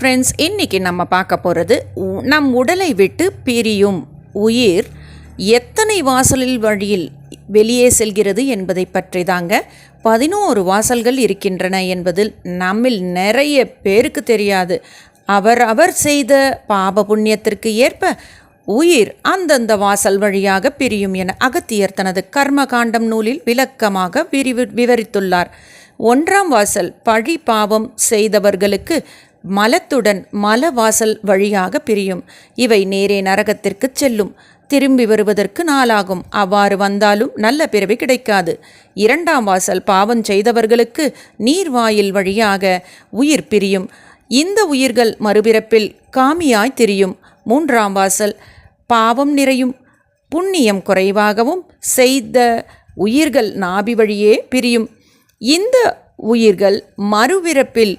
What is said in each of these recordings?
Friends இன்றைக்கி நம்ம பார்க்க போகிறது நம் உடலை விட்டு பிரியும் உயிர் எத்தனை வாசலில் வழியில் வெளியே செல்கிறது என்பதை பற்றி தாங்க பதினோரு வாசல்கள் இருக்கின்றன என்பதில் நம்மில் நிறைய பேருக்கு தெரியாது. அவர் அவர் செய்த பாப புண்ணியத்திற்கு ஏற்ப உயிர் அந்தந்த வாசல் வழியாக பிரியும் என அகத்தியர் தனது கர்மகாண்டம் நூலில் விளக்கமாக விரிவு விவரித்துள்ளார். ஒன்றாம் வாசல் பழி பாவம் செய்தவர்களுக்கு மலத்துடன் மல வாசல் வழியாக பிரியும். இவை நேரே நரகத்திற்கு செல்லும். திரும்பி வருவதற்கு நாளாகும். அவ்வாறு வந்தாலும் நல்ல பிறவி கிடைக்காது. இரண்டாம் வாசல் பாவம் செய்தவர்களுக்கு நீர்வாயில் வழியாக உயிர் பிரியும். இந்த உயிர்கள் மறுபிறப்பில் காமியாய் திரியும். மூன்றாம் வாசல் பாவம் நிறையும். புண்ணியம் குறைவாகவும் செய்த உயிர்கள் நாபி வழியே பிரியும். இந்த உயிர்கள் மறுபிறப்பில்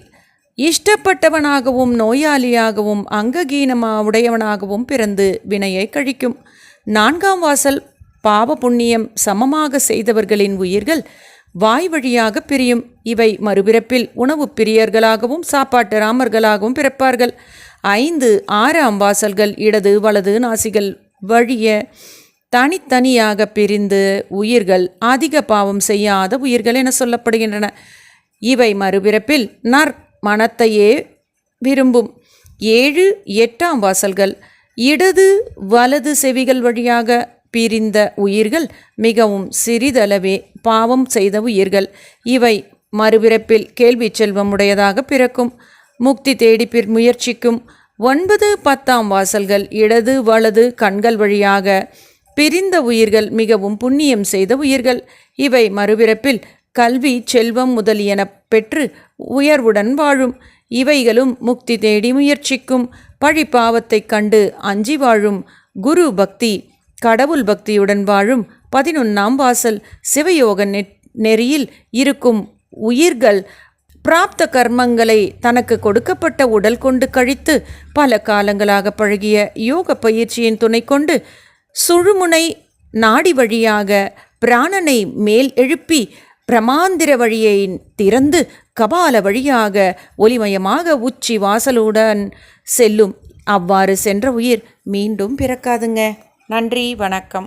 இஷ்டப்பட்டவனாகவும் நோயாளியாகவும் அங்ககீனமா உடையவனாகவும் பிறந்து வினையை கழிக்கும். நான்காம் வாசல் பாவ புண்ணியம் சமமாக செய்தவர்களின் உயிர்கள் வாய் வழியாக பிரியும். இவை மறுபிறப்பில் உணவு பிரியர்களாகவும் சாப்பாட்டு ராமர்களாகவும் பிறப்பார்கள். ஐந்து ஆறாம் வாசல்கள் இடது வலது நாசிகள் வழிய தனித்தனியாக பிரிந்து உயிர்கள் அதிக பாவம் செய்யாத உயிர்கள் என சொல்லப்படுகின்றன. இவை மறுபிறப்பில் நற் மனத்தையே விரும்பும் ஏழு எட்டாம் வாசல்கள். இடது வலது செவிகள் வழியாக பிரிந்த உயிர்கள் மிகவும் சிறிதளவே பாவம் செய்த உயிர்கள். இவை மறுபிறப்பில் கேள்வி செல்வம் உடையதாக பிறக்கும். முக்தி தேடி பிற் முயற்சிக்கும் ஒன்பது பத்தாம் வாசல்கள். இடது வலது கண்கள் வழியாக பிரிந்த உயிர்கள் மிகவும் புண்ணியம் செய்த உயிர்கள். இவை மறுபிறப்பில் கல்வி செல்வம் முதலியன பெற்று உயர்வுடன் வாழும். இவைகளும் முக்தி தேடி முயற்சிக்கும். பழிப்பாவத்தைக் கண்டு அஞ்சி வாழும். குரு பக்தி கடவுள் பக்தியுடன் வாழும். பதினொன்னாம் வாசல் சிவயோக நெறியில் இருக்கும் உயிர்கள் பிராப்த கர்மங்களை தனக்கு கொடுக்கப்பட்ட உடல் கொண்டு கழித்து பல காலங்களாக பழகிய யோக பயிற்சியின் துணை கொண்டு சுழுமுனை நாடி வழியாக பிராணனை மேல் எழுப்பி பிரமாந்திர வழியை திறந்து கபால வழியாக ஒளிமயமாக உச்சி வாசலுடன் செல்லும். அவ்வாறு சென்ற உயிர் மீண்டும் பிறக்காதுங்க. நன்றி வணக்கம்.